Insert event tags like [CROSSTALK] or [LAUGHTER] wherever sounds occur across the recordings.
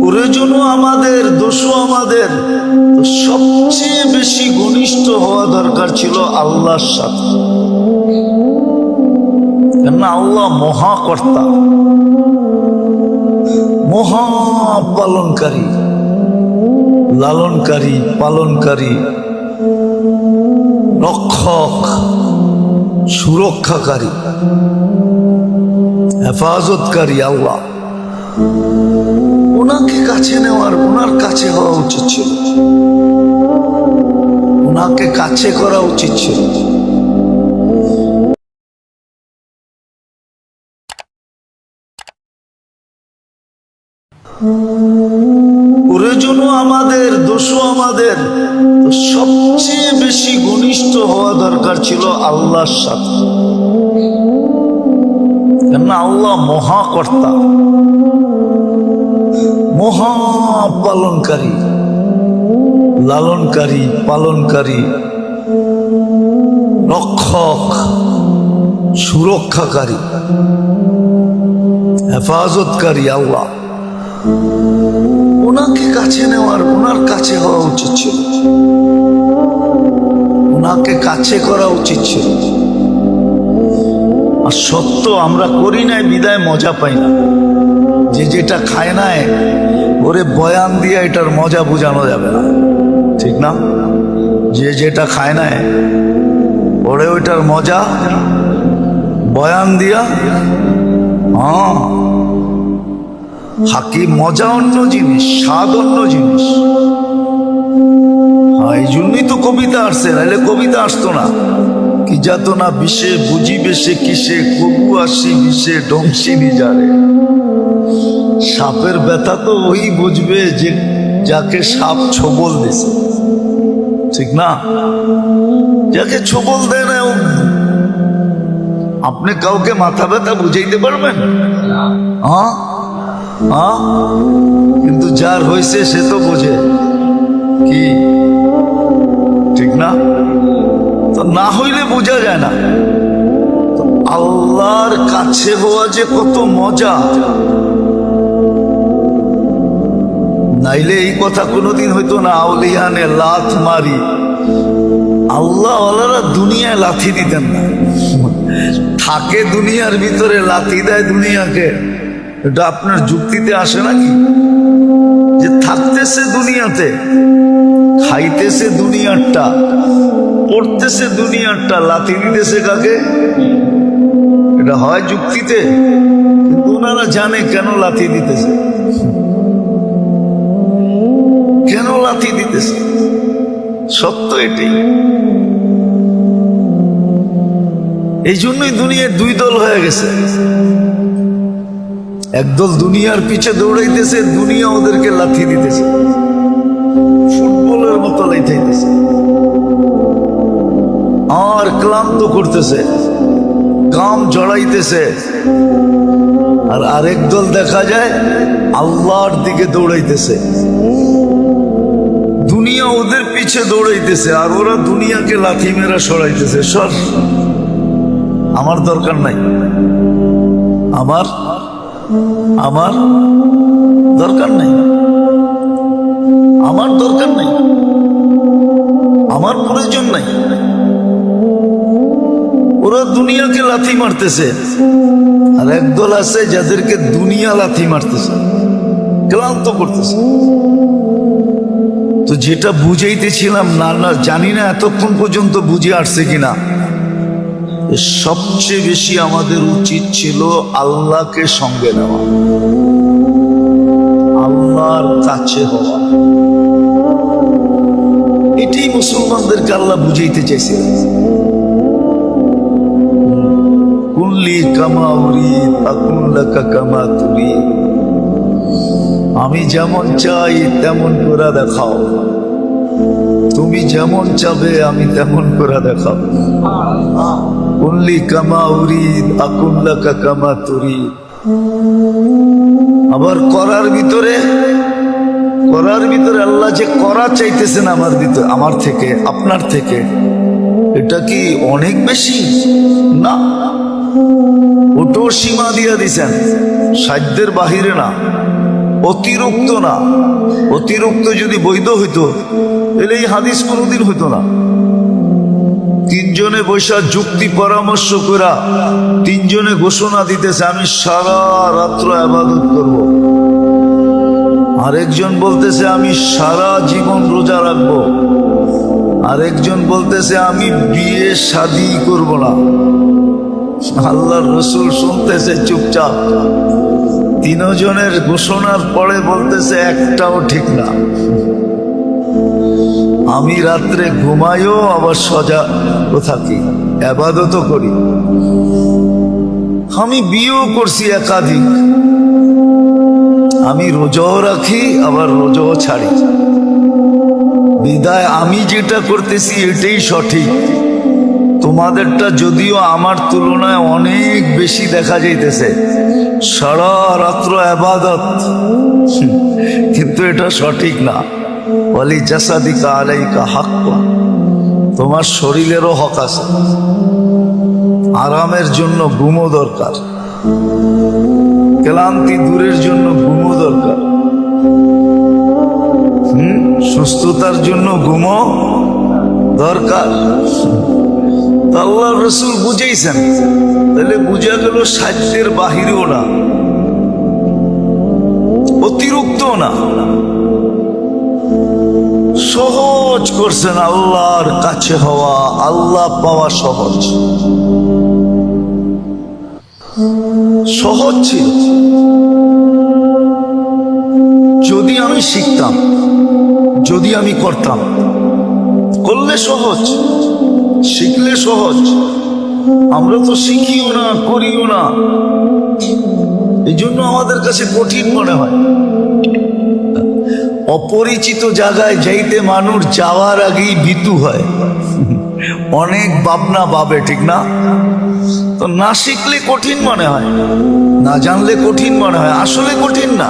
প্রয়োজনও আমাদের, দোষও আমাদের। সবচেয়ে বেশি ঘনিষ্ঠ হওয়া দরকার ছিল আল্লাহর সাথে। কেননা আল্লাহ মহাকর্তা। মহা পালনকারী লালনকারী, পালনকারী। রক্ষক, সুরক্ষাকারী। হেফাজতকারী আল্লাহ। ওনাকে কাছে নেওয়ার ওনার কাছে হওয়া উচিত ছিল। ওনাকে কাছে করা উচিত ছিল। আমাদের, দোষও আমাদের, সবচেয়ে বেশি ঘনিষ্ঠ হওয়া দরকার ছিল আল্লাহর সাথে। কেননা আল্লাহ মহাকর্তা? মহা পালনকারী লালনকারী, পালনকারী, রক্ষক, সুরক্ষাকারী, হেফাজতকারী আল্লাহ। ওনাকে কাছে নেওয়ার, ওনার কাছে হওয়া উচিত ছিল। ওনাকে কাছে করা উচিত ছিল। আর সত্য আমরা করি নাই, বিদায় মজা পাই না। যে যেটা খায় নাই, ওরে বয়ান দিয়ে এটার মজা বোঝানো যাবে না। ঠিক না? যে যেটা খায় নাই, ওরে ওইটার মজা বয়ান দিয়া হ্যাঁ। হাকি মজা অন্য জিনিস, স্বাদ অন্য জিনিস। হ্যাঁ এই জন্যই তো কবিতা আসছে নাহলে কবিতা আসতো না। কি যাত না বিষে বুঝিবে সে কিসে কবু আসি বিষে ডমসি নিজারে সাপের ব্যথা তো ওই বুঝবে যে, যাকে সাপ ছবল দিছে। ঠিক না? যাকে ছবল দেয় না আপনি কাউকে মাথা ব্যথা বুঝাইতে পারবেন? হ্যাঁ? হ্যাঁ? কিন্তু যার হয়েছে সে তো বোঝে। কি? ঠিক না? তো না হইলে বোঝা যায় না। আল্লাহর কাছে হওয়া যে কত মজা। নাইলে এই কথা কোনোদিন হইতো না, আউলিয়ানে লাথ মারি। আল্লাহ দুনিয়ায় লাথি দিতেন না। থাকে দুনিয়ার ভিতরে, লাথি দেয় দুনিয়াকে। এটা আপনার যুক্তিতে আসে নাকি? যে থাকতেছে দুনিয়াতে। খাইতেছে দুনিয়ারটা পড়তেছে দুনিয়ারটা লাথি দিতেছে কাকে? এটা হয় যুক্তিতে ওনারা জানে কেন লাথি দিতেছে। কেন লাথি দিতেছে? সত্য এটাই। এই জন্যই দুনিয়ার দুই দল হয়ে গেছে। একদল দুনিয়ার পিছে দৌড়াইতেছে, দুনিয়া ওদেরকে লাথি দিতেছে। মতো লাইতাইতেছে আর ক্লান্ত করতেছে কাম জড়াইতেছে। আর আরেক দল দেখা যায়, আল্লাহর দিকে দৌড়াইতেছে। দুনিয়া ওদের পিছে দৌড়াইতেছে, আর ওরা দুনিয়াকে লাথি মেরা সরাইতেছে। সর, আমার দরকার নাই। আমার আমার দরকার নেই। আমার দরকার নেই। আমার প্রয়োজন নাই। ওরা দুনিয়াকে লাথি মারতেছে। আর একদল আছে যাদেরকে দুনিয়া লাথি মারতেছে। ক্লান্ত করতেছে। তো যেটা বুঝাইতেছিলাম, না না, জানি না এতক্ষণ পর্যন্ত বুঝে আসছে কিনা। সবচেয়ে বেশি আমাদের উচিত ছিল আল্লাহকে সঙ্গে নেওয়া। আল্লাহর কাছে হওয়া। এটাই মুসলমানদেরকে আল্লাহ বুঝাইতে চাইছিলেন কুল্লি কামা উরি তাকুল্লাকা কামা তুরি আমি যেমন চাই তেমন করে দেখাও। তুমি যেমন চাবে আমি তেমন করে দেখাও। কুল্লি কামা উরি আকুল্লাকা কামা তুরি আবার করার ভিতরে করার ভিতরে আল্লাহ যে করা চাইতেছেন আমার ভিতরে, আমার থেকে, আপনার থেকে, এটা কি অনেক বেশি? না। ওটো সীমা দিয়া দিছেন। সাধ্যের বাহিরে না, অতিরিক্ত না। অতিরিক্ত যদি বৈধ হইতো, তাহলে এই হাদিস কোনোদিন হইতো না। তিনজনে বৈশা যুক্তি পরামর্শ করা তিনজনে ঘোষণা দিতেছে, আমি সারা রাত্র আবাদত করব। আরেকজন বলতেছে, আমি সারা জীবন রোজা রাখব। আরেকজন বলতেছে, আমি বিয়ে শাদি করব না। আল্লাহর রসুল শুনতেছে চুপচাপ। তিনজনের ঘোষণার পরে বলতেছে, একটাও ঠিক না। আমি রাত্রে ঘুমাইও, আবার সজা থাকি আবাদতও করি। আমি বিয়েও করছি একাধিক। আমি রোজাও রাখি, আবার রোজাও ছাড়ি। বিদায়, আমি যেটা করতেছি এটাই সঠিক। তোমাদেরটা যদিও আমার তুলনায় অনেক বেশি দেখা যাইতেছে। সারা রাত্র আবাদত। কিন্তু এটা সঠিক না। বলি জাসাদিকা আলাইকা হাক তোমার শরীরেরও হক আছে। আরামের জন্য ঘুমো দরকার। ক্লান্তি দূরের জন্য ঘুমো দরকার। হুম? সুস্থতার জন্য ঘুমো দরকার। আল্লাহ রসুল বুঝেইছেন। তাহলে বুঝা গেল সাহায্যের বাহিরেও না। অতিরিক্ত না। সহজ করছেন আল্লাহর কাছে হওয়া, আল্লাহ পাওয়া সহজ। সহজ ছিল। যদি আমি শিখতাম, যদি আমি করতাম, করলে সহজ, শিখলে সহজ। আমরা তো শিখিও না, করিও না। এই জন্য আমাদের কাছে কঠিন মনে হয়। অপরিচিত জায়গায় যাইতে মানুষ যাওয়ার আগেই ভীতু হয়। অনেক ভাবনা ভাবে, ঠিক না? তো না শিখলে কঠিন মনে হয়, না জানলে কঠিন মনে হয়, আসলে কঠিন না।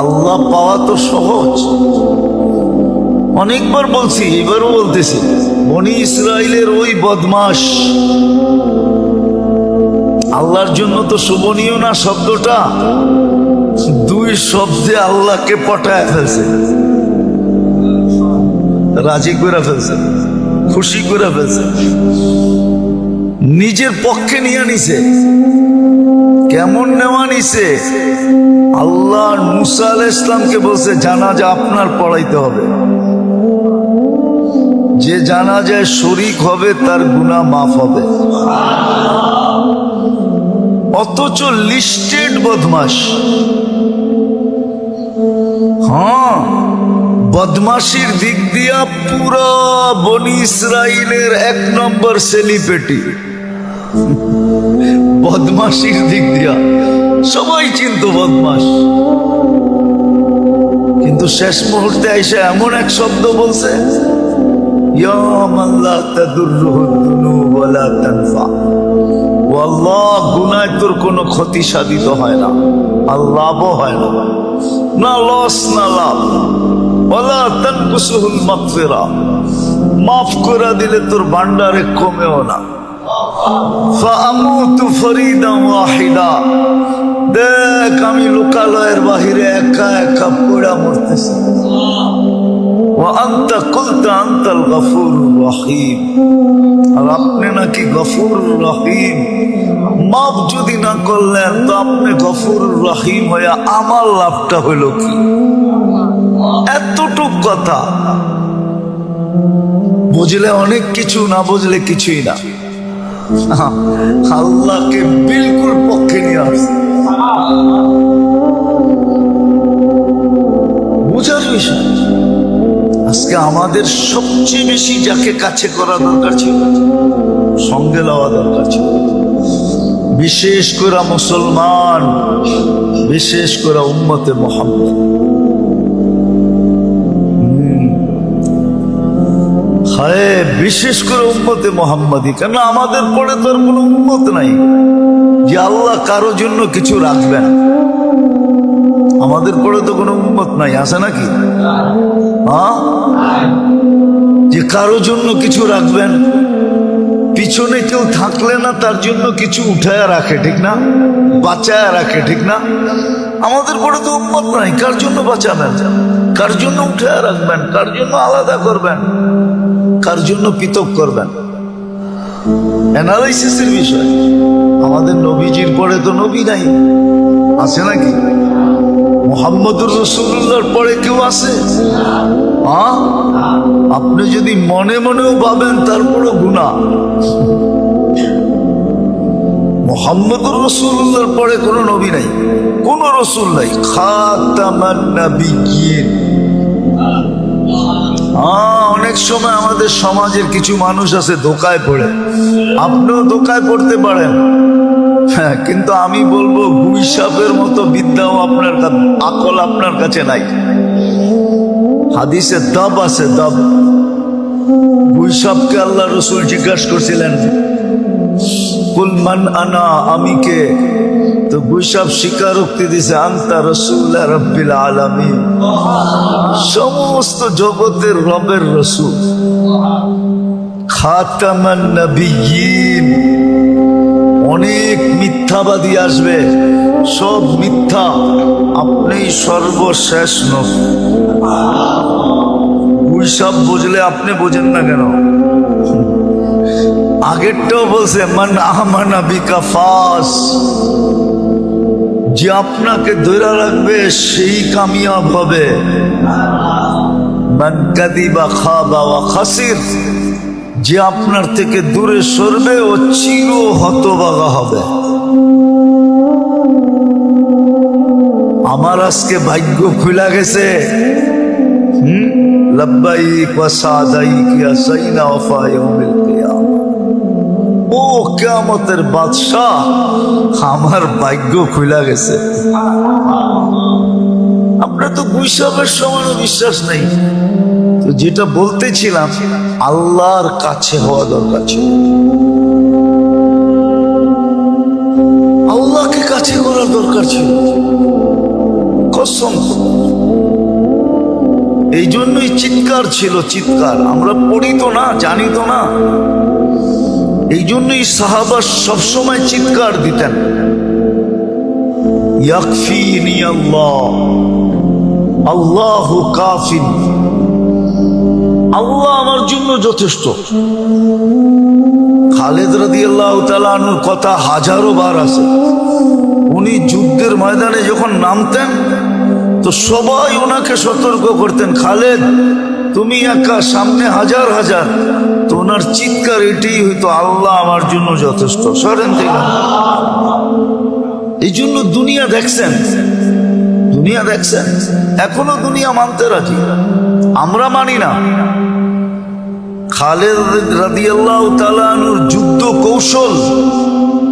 আল্লাহ পাওয়া তো সহজ। অনেকবার বলছি, এবারও বলতেছি, বনি ইসরায়েলের ওই বদমাস আল্লাহর জন্য তো শোভনীয় না শব্দটা, দুই শব্দে আল্লাহকে পটায় ফেলছে। রাজি করে ফেলছে, খুশি করে ফেলছে। নিজের পক্ষে নিয়ে নিছে। কেমন নেওয়া নিছে? আল্লাহ মুসা আল ইসলামকে বলছে, জানাজা আপনার পড়াইতে হবে। যে জানা যায় শরিক হবে, তার গুণা মাফ হবে। অথচ লিস্টেড বদমাস হ্যাঁ বদমাসির দিক দিয়া পুরো বনি ইসরায়েলের এক নম্বর সেলিপেটি বদমাসির দিক দিয়া সবাই চিন্ত বদমাস কিন্তু শেষ মুহূর্তে এসে এমন এক শব্দ বলছে গুনায় তোর কোনো ক্ষতি সাধিত হয় না, আর লাভও হয় না। না লস না লাভ। ওলা তানকুসুহুল মাগফিরা। মাফ করে দিলে তোর ভান্ডারে কমেও না। ফাআমুতু ফরিদান ওয়াহিদা দেখ আমি লোকালয়ের বাহিরে একা একা পড়া মরতেছি وأنت قلت أنت الغفور الرحيم আর আপনি নাকি গফুর রহিম মাফ যদি না করলেন তো আপনি গফুর রহিম হয়ে আমার লাভটা হইল কি এতটুক কথা বুঝলে অনেক কিছু না বুঝলে কিছুই না [LAUGHS] আল্লাহকে বিলকুল পক্ষে নিয়ে আসছে। বুঝার বিষয়, আজকে আমাদের সবচেয়ে বেশি যাকে কাছে করা দরকার ছিল, সঙ্গে লওয়া দরকার ছিল। বিশেষ করে মুসলমান, বিশেষ করে উম্মতে মোহাম্মদ। হায় বিশেষ করে উম্মতে মোহাম্মদী, কেন আমাদের পরে তো আর কোনো উম্মত নাই? যে আল্লাহ কারও জন্য কিছু রাখবেন আমাদের পরে তো কোনো উম্মত নাই, আছে নাকি? হ্যাঁ? যে কারও জন্য কিছু রাখবেন, পিছনে কেউ থাকলে না, তার জন্য কিছু উঠায় রাখে, ঠিক না? বাঁচায় রাখে, ঠিক না? আমাদের পরে তো উন্মত নাই, কার জন্য বাঁচাবেন? কার জন্য উঠায় রাখবেন? কার জন্য আলাদা করবেন? কার জন্য পৃথক করবেন? অ্যানালাইসিসের বিষয়। আমাদের নবীজির পরে তো নবী নাই। আছে নাকি? মোহাম্মদুর রসুল্লাহর পরে কেউ আছে? আপনি যদি মনে মনেও ভাবেন তারপরও গুণা মোহাম্মদুর রসুল্লাহর পরে কোনো নবী নাই। কোন রসুল নাই। খাতামান হ্যাঁ অনেক সময় আমাদের সমাজের কিছু মানুষ আছে ধোকায় পড়ে। আপনিও ধোকায় পড়তে পারেন। হ্যাঁ কিন্তু আমি বলব গুই সাপের মতো বিদ্যাও আপনার আকল আপনার কাছে নাই। হাদিসে দব আছে, দব। গুই সাপকে আল্লাহ রসুল জিজ্ঞাসা করছিলেন কুলমান আনা আমি কে তো গুই সাপ স্বীকারোক্তি দিছে, আন্তা রসুল রব্বিল আলামিন। সমস্ত জগতের রবের রসুল। অনেক মিথ্যাবাদী আসবে। সব মিথ্যা আপনি সর্বশেষ নবী। সব বুঝলে আপনি বোঝেন না কেন? আগেরটাও বলছে, মান আহমানা বিকা ফাস। যে আপনাকে ধরে রাখবে সেই কামিয়াব হবে। যে আপনার থেকে দূরে সরবে ও চির হতবাগা হবে। আমার আজকে ভাগ্য খুলা গেছে। হুম? লব্বাইক ও কিয়ামতের বাদশাহ আমার ভাগ্য খুলা গেছে। আপনার তো গুইসাবের সমানও বিশ্বাস নেই। তো যেটা বলতেছিলাম, আল্লাহর কাছে হওয়া দরকার ছিল। আল্লাহকে কাছে করার দরকার ছিল। কসম। এই জন্যই চিৎকার ছিল, চিৎকার। আমরা পড়িত না জানিত না। এই জন্যই সাহাবা সবসময় চিৎকার দিতেন। কাফিন। আল্লাহ আমার জন্য যথেষ্ট। খালেদ রাদি আল্লাহ তালুর কথা হাজারো বার আছে। উনি যুদ্ধের ময়দানে যখন নামতেন, তো সবাই ওনাকে সতর্ক করতেন, খালেদ, তুমি একা সামনে হাজার হাজার ওনার চিৎকার এটাই হইতো আল্লাহ আমার জন্য যথেষ্ট। সরেন থেকে এই জন্য দুনিয়া দেখছেন। দুনিয়া দেখছেন। এখনও দুনিয়া মানতে রাজি। আমরা মানি না। খালেদ রাদিয়াল্লাহু তাআলার যুদ্ধ কৌশল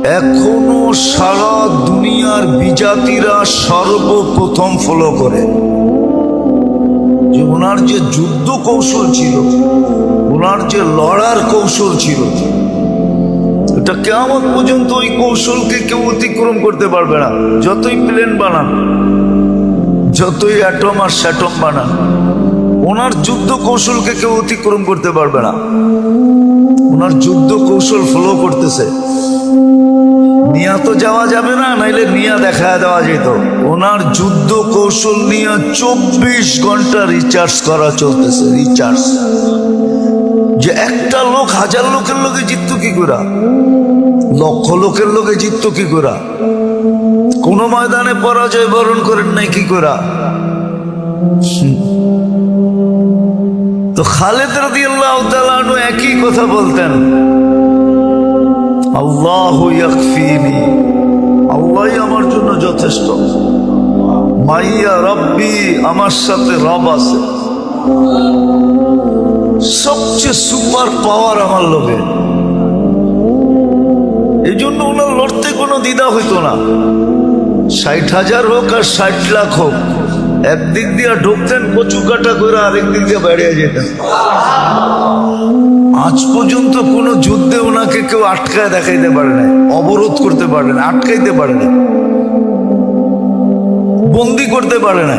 এখনও সারা দুনিয়ার বিজাতিরা সর্বপ্রথম ফলো করে। যে ওনার যে যুদ্ধ কৌশল ছিল ওনার যে লড়ার কৌশল ছিল, এটা কেমন পর্যন্ত ওই কৌশলকে কেউ অতিক্রম করতে পারবে না। যতই প্লেন বানান, যতই অ্যাটম আর স্যাটম বানান, ওনার যুদ্ধ কৌশলকে কেউ অতিক্রম করতে পারবে না। ওনার যুদ্ধ কৌশল ফলো করতেছে। নিয়া তো যাওয়া যাবে না, নাইলে নিয়া দেখা দেওয়া যেত। ওনার যুদ্ধ কৌশল নিয়ে চব্বিশ ঘণ্টা রিচার্জ করা চলতেছে রিচার্জ যে একটা লোক হাজার লোকের লোকে জিততো কি করা? লক্ষ লোকের লোকে জিততো কি করা? কোন ময়দানে পরাজয় বরণ করেন নাই কি করা? তো খালেদ রাদি আল্লাহ একই কথা বলতেন। আল্লাহ ইয়াকফিনি। আল্লাহ আমার জন্য যথেষ্ট। মাইয়া রব্বি, আমার সাথে রব আছে। সবচেয়ে সুপার পাওয়ার আমার লোকে এই জন্য ওনার লড়তে কোনো দ্বিধা হইতো না। ষাট হাজার হোক আর ষাট লাখ হোক, একদিক দিয়ে ঢুকতেন, কচু কাটা করে আরেক দিক দিয়ে বেরিয়ে যেতেন। আজ পর্যন্ত কোনো যুদ্ধে ওনাকে কেউ আটকায় দেখাইতে পারে না অবরোধ করতে পারে না আটকাইতে পারে না বন্দি করতে পারে না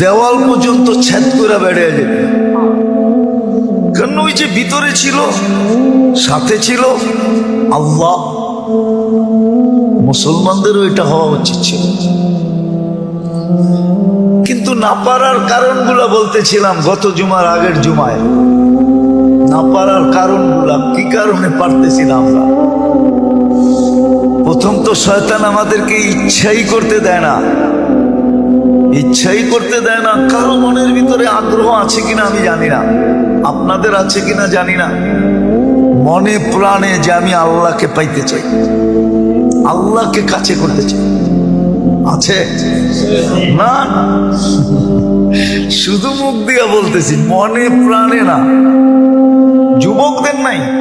দেওয়াল পর্যন্ত ছেদ করে বেড়ে যেত কারণ ওই যে ভিতরে ছিল? সাথে ছিল? আল্লাহ। মুসলমানদেরও এটা হওয়া উচিত ছিল। কিন্তু না পারার কারণগুলো বলতেছিলাম গত জুমার আগের জুমায়। না পারার কারণগুলা কি কারণে পারতেছি না? আমরা প্রথম তো শয়তান আমাদেরকে ইচ্ছাই করতে দেয় না। ইচ্ছাই করতে দেয় না। কারও মনের ভিতরে আগ্রহ আছে কিনা আমি জানি না। আপনাদের আছে কিনা জানি না। মনে প্রাণে যে আমি আল্লাহকে পাইতে চাই। আল্লাহকে কাছে করতে চাই। আছে? না। শুধু মুখ দিয়া বলতেছি, মনে প্রাণে না। যুবকদের নাই।